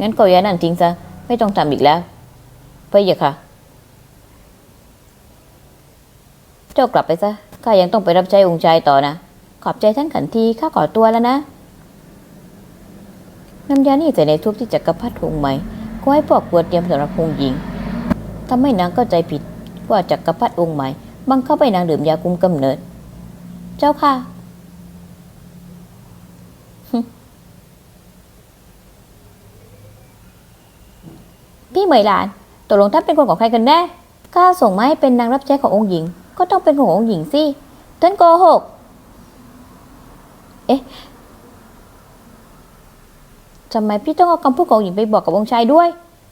งั้นก็ย้ายนั่นทิ้งซะ ไม่ต้องทำอีกแล้วไปอย่าค่ะ เจ้ากลับไปซะ ข้ายังต้องไปรับใช้องค์ชายต่อนะ ขอบใจท่านขันที ข้าขอตัวแล้วนะ น้ำยานี่ใส่ในทุบที่จักรพรรดิองค์ใหม่ก็ให้พวกกวดเตรียมสำหรับองหญิงทำให้นางเข้าใจผิดว่าจักรพรรดิองค์ใหม่ บังคับให้นางดื่มยาคุมกำเนิด เจ้าค่ะ พี่เหมยหลานตกลงท่านเป็นคนของใครกันแน่ข้าส่งมาให้เป็นนางรับใช้ขององค์หญิง ก็ต้องเป็นขององค์หญิงสิท่านโกหก เอ๊ะทำไมพี่ต้องเอาคำพูดขององค์หญิงไปบอกกับองค์ชายด้วย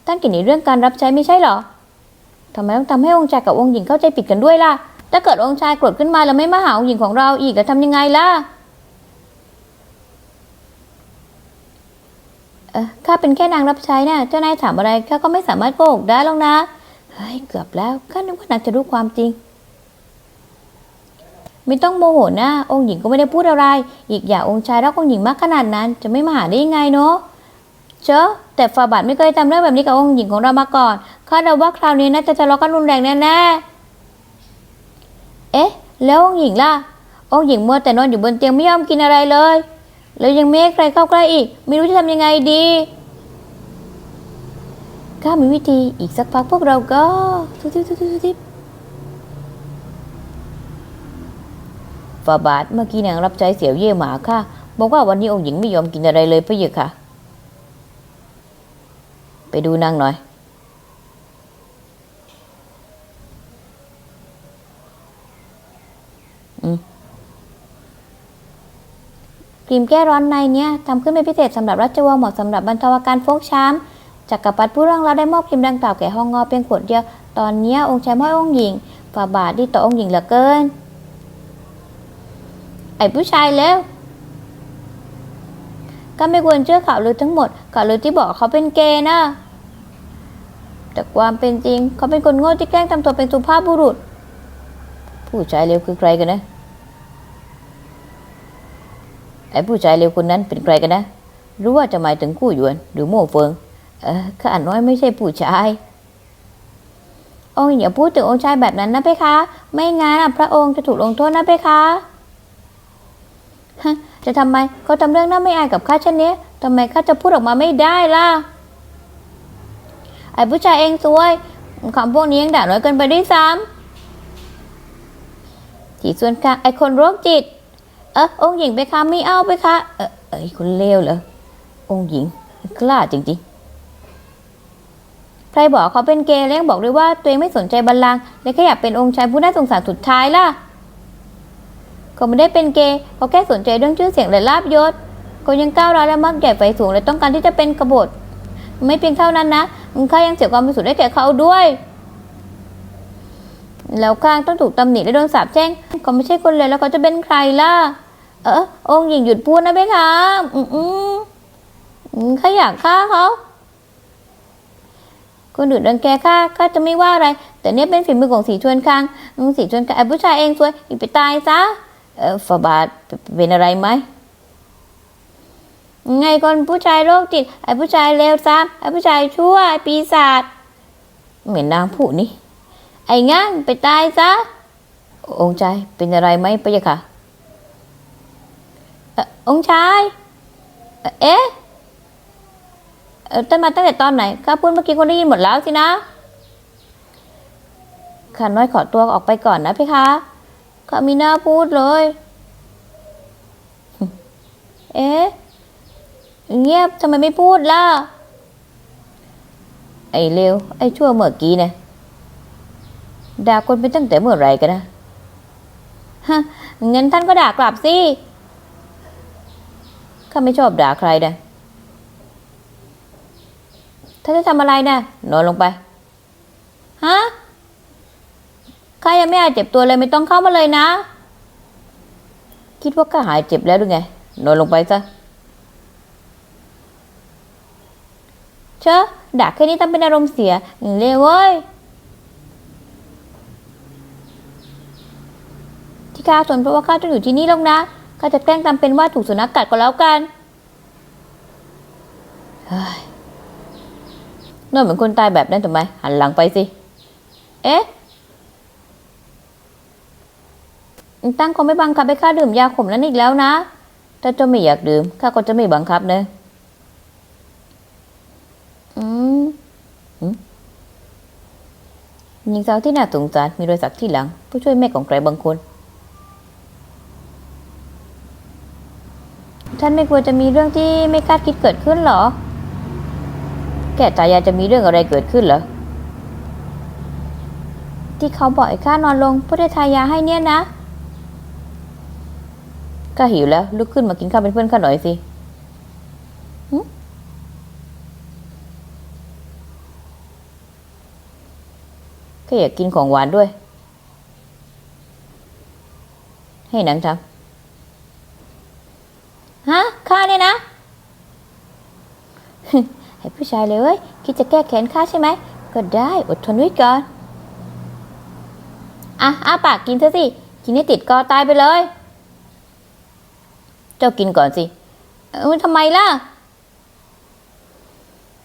ท่านเกี่ยวในเรื่องการรับใช้ไม่ใช่หรอทำไมต้องทำให้องค์ชายกับองค์หญิงเข้าใจผิดกันด้วยล่ะ ถ้าเกิดองค์ชายโกรธขึ้นมาแล้วไม่มาหาองค์หญิงของเราอีกแล้วทำยังไงล่ะ เออ ข้าเป็นแค่นางรับใช้นะ่ะ เจ้านายถามอะไรข้าก็ไม่สามารถโกหกได้หรอกนะ เฮ้ย เกือบแล้ว ข้านึกว่านางจะรู้ความจริง ไม่ต้องโมโหนะ องค์หญิงก็ไม่ได้พูดอะไร อีกอย่างองค์ชายรักองค์หญิงมากขนาดนั้น จะไม่มาหาได้ยังไงเนาะ เชอะแต่ฟาบาทไม่เคยทำเรื่องแบบนี้กับองค์หญิงของเรามาก่อน ข้าเดาว่าคราวนี้น่าจะทะเลาะกันรุนแรงแน่ๆ เอ๊ะ แล้วองค์หญิงล่ะ องค์หญิงมัวแต่นอนอยู่บนเตียงไม่ยอมกินอะไรเลย แล้วยังไม่ให้ใครเข้าใกล้อีก ไม่รู้จะทำยังไงดีข้ามีวิธีอีกสักพักพวกเราก็ทุบๆๆๆๆฝาบาทเมื่อกี้นางรับใช้เสี่ยวเย่หมาค่ะ บอกว่าวันนี้องค์หญิงไม่ยอมกินอะไรเลยพะเยอะค่ะ ไปดูนางหน่อย ครีมแก้ร้อนในเนี้ยทำขึ้นเป็นพิเศษสำหรับราชวงศ์เหมาะสำหรับบรรเทาอาการฟกช้ำจักรพรรดิผู้ร่างเราได้มอบครีมดังกล่าวแก่ฮองงอเพียงขวดเดียว ตอนเนี้ยองค์ชายม้อยองค์หญิงฝ่าบาทดีต่อองค์หญิงเหลือเกิน ไอ้ผู้ชายแล้วก็ไม่ควรเชื่อข่าวลือทั้งหมดข่าวลือที่บอกเขาเป็นเกย์นะ แต่ความเป็นจริง เขาเป็นคนโง่ที่แกล้งทำตัวเป็นสุภาพบุรุษ ผู้ชายเลวคือใครกันนะ ไอ้ผู้ชายเลวคนนั้นเป็นใครกันนะ รู้ว่าจะหมายถึงกู้หยวน หรือโม่เฟิง เออข้าน้อยไม่ใช่ผู้ชาย องค์อย่าพูดถึงองค์ชายแบบนั้นนะเพคะ ไม่งั้นพระองค์จะถูกลงโทษนะเพคะจะทำไมเขาทำเรื่องน่าไม่อายกับข้าเช่นนี้ทำไมข้าจะพูดออกมาไม่ได้ล่ะ ไอ้ผู้ชายเองซวยคำพวกนี้ยังด่าน้อยเกินไปด้วยซ้ำที่ส่วนกลางไอ้คนโรคจิต ออองค์หญิงไปคะไม่เอาไปคะเออเอ้ยคนเลวเหรอองค์หญิงกล้าจริงๆใครบอกเขาเป็นเกย์แล้วยังบอกด้วยว่าตัวเองไม่สนใจบัลลังก์และแค่อยากเป็นองค์ชายผู้น่าสงสารสุดท้ายล่ะเขาไม่ได้เป็นเกย์เขาแค่สนใจเรื่องชื่อเสียงและลาบยศเขายังก้าวร้าวและมักใหญ่ไฟสูงและต้องการที่จะเป็นกบฏ ไม่เพียงเท่านั้นนะข้ายังเสียความเป็นสุดให้แก่เขาด้วยแล้วข้างต้องถูกตำหนิและโดนสาปแช่งเขาไม่ใช่คนเลวแล้วเขาจะเป็นใครล่ะ เออองค์หญิงหยุดพูดนะเพคะ อืมอืมข้าอยากฆ่าเขาคนอื่นรังแกข้าข้าจะไม่ว่าอะไร แต่เนี่ยเป็นฝีมือของสีชวนคางอืมสีชวนคางไอ้ผู้ชายเองซวยอีไปตายซะเออฝาบาทเป็นอะไรไหมไงคนผู้ชายโรคจิต ไอ้ผู้ชายเลวซ้ำไอ้ผู้ชายชั่วไอ้ปีศาจเหมือนนางผู้นี่ไอ้งั้นไปตายซะองค์ชายเป็นอะไรไหมพะยะค่ะ องค์ชาย เอ๊ะเอ่อท่านมาตั้งแต่ตอนไหนข้าพูดเมื่อกี้คนได้ยินหมดแล้วสินะข้าน้อยขอตัวออกไปก่อนนะพี่คะข้ามีหน้าพูดเลย เอ๊ะ เงียบทำไมไม่พูดล่ะ ไอ้เลวไอ้ชั่วเมื่อกี้เนี่ยด่าคนไปตั้งแต่เมื่อไรกันนะ ฮะงั้นท่านก็ด่ากลับสิ ข้าไม่ชอบด่าใครนะท่านจะทำอะไรนะนอนลงไป ฮะ ข้ายังไม่หายเจ็บตัวเลยไม่ต้องเข้ามาเลยนะ คิดว่าข้าหายเจ็บแล้วหรือไง นอนลงไปซะ เชอะด่าแค่นี้ทำเป็นอารมณ์เสียเลยเว้ย ที่ข้าทนเพราะว่าข้าต้องอยู่ที่นี่ล้วนะ ข้าจะแกล้งทำเป็นว่าถูกสุนัขกัดก็แล้วกันเฮ้ยนอนเหมือนคนตายแบบนั้นทำไม หันหลังไปสิ เอ๊ะตั้งคงไม่บังคับให้ข้าดื่มยาขมนั้นอีกแล้วนะ ถ้าเจ้าไม่อยากดื่มข้าก็จะไม่บังคับนะอืมอืมหญิงสาวที่น่าสงสารมีรอยสักที่หลัง ผู้ช่วยแม่ของใครบางคน ท่านไม่กลัวจะมีเรื่องที่ไม่คาดคิดเกิดขึ้นหรอ แก่ตายายจะมีเรื่องอะไรเกิดขึ้นเหรอ ที่เขาบอกให้ข้านอนลงเพื่อได้ทายาให้เนี่ยนะก็หิวแล้วลุกขึ้นมากินข้าวเป็นเพื่อนข้าหน่อยสิหึก็อยากกินของหวานด้วย ให้นังทำฮะ ข้าเนี่ยนะ ให้ ผู้ชายเลยเว้ยคิดจะแก้แค้นข้าใช่ไหม ก็ได้อดทนไว้ก่อน อะอ้าปากกินซะสิ กินให้ติดคอตายไปเลย เจ้ากินก่อนสิ เออทำไมล่ะ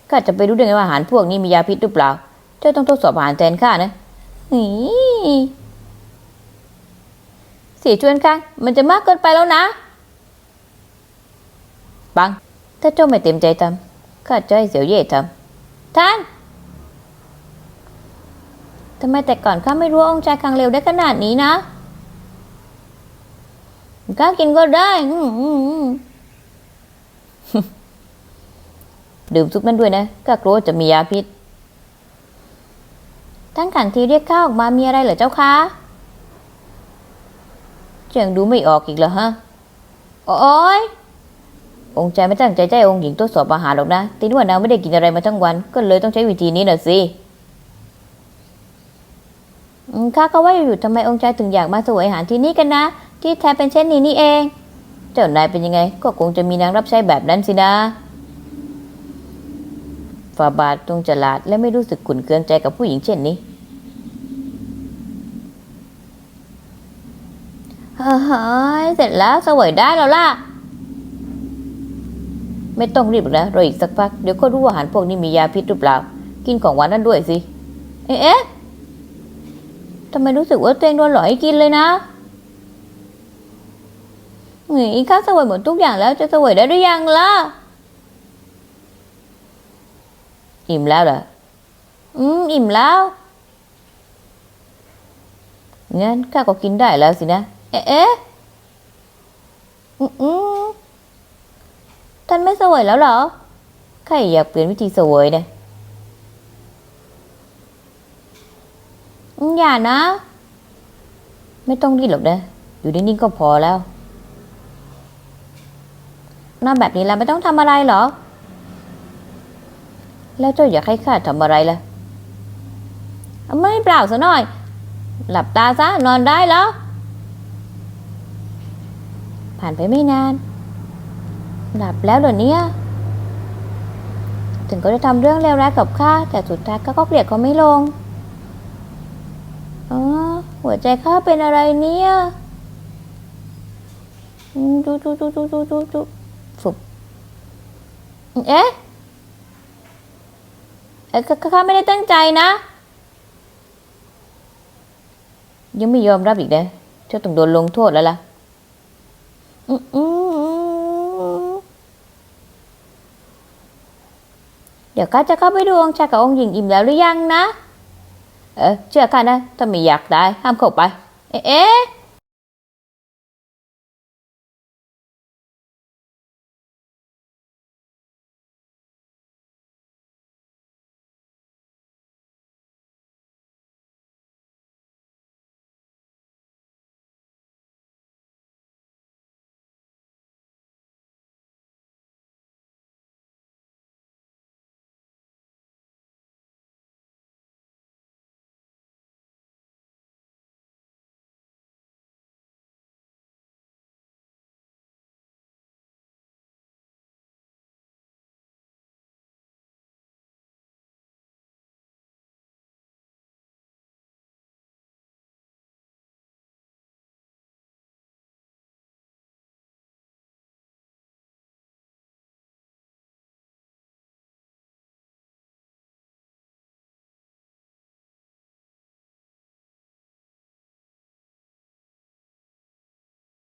ข้าจะไปรู้ได้ไงว่าอาหารพวกนี้มียาพิษหรือเปล่า เจ้าต้องทดสอบอาหารแทนข้านะนี่สีชวนข้างมันจะมากเกินไปแล้วนะ บัง ถ้าเจ้าไม่เต็มใจทำ ข้าจะให้เสี่ยวเย่ทำท่านทำไมแต่ก่อนข้าไม่รู้ว่าองค์ชายคังเร็วได้ขนาดนี้นะข้ากินก็ได้อืมอืมอืมดื่มซุปนั้นด้วยนะข้ากลัวจะมียาพิษ ท่านขันทีเรียกข้าออกมามีอะไรเหรอเจ้าคะเจียงดูไม่ออกอีกเหรอฮะ โอ้ย องค์ชายไม่ตั้งใจใจองค์หญิงทดสอบอาหารหรอกนะตินว่านางไม่ได้กินอะไรมาทั้งวัน ก็เลยต้องใช้วิธีนี้น่ะสิข้าก็ว่าอยู่ๆทำไมองค์ชายถึงอยากมาสวยอาหารที่นี่กันนะ ที่แท้เป็นเช่นนี้นี่เอง เจ้านายเป็นยังไง ก็คงจะมีนางรับใช้แบบนั้นสินะฝาบาทตรงฉลาดและไม่รู้สึกขุ่นเคืองใจกับผู้หญิงเช่นนี้เฮ้ยเสร็จแล้วสวยได้แล้วล่ะ ไม่ต้องรีบนะรออีกสักพักเดี๋ยวก็รู้ว่าอาหารพวกนี้มียาพิษหรือเปล่า กินของหวานนั่นด้วยสิ เอ๊ะทำไมรู้สึกว่าตัวเองโดนหลอกให้กินเลยนะหนีข้าสวยหมดทุกอย่างแล้วจะสวยได้หรือยังล่ะ อิ่มแล้วเหรอ อืม อิ่มแล้ว งั้นข้าก็กินได้แล้วสินะ เอ๊ะเอ๊ะอืมอืมท่านไม่เส วยแล้วเหรอข้าอยากเปลี่ยนวิธีเสวยนะอืมอย่านะ ไม่ต้องรีบหรอกนะ อยู่นิ่งๆก็พอแล้วนอนแบบนี้แล้วไม่ต้องทำอะไรหรอ แล้วเจ้าอยากให้ข้าทำอะไรล่ะ ไม่เปล่าซะหน่อย หลับตาซะนอนได้แล้ว ผ่านไปไม่นาน หลับแล้วเหรอเนี่ย ถึงก็ได้ทำเรื่องเลวร้ายกับข้า แต่สุดท้ายก็ก็เกลียดเขาไม่ลงอ๋อหัวใจข้าเป็นอะไรเนี่ยดูดูดูดูดูดูดูฝึบเอ๊ะเอ้ยข้าไม่ได้ตั้งใจนะ ยังไม่ยอมรับอีกนะเจ้าต้องโดนลงโทษแล้วล่ะ อืมอืมอืม เดี๋ยวข้าจะเข้าไปดูองค์ชายกับองค์หญิงอิ่มแล้วหรือยังนะ เออเชื่อข้านะ ถ้าไม่อยากตายห้ามเข้าไป เอ๊ะเอ๊ะ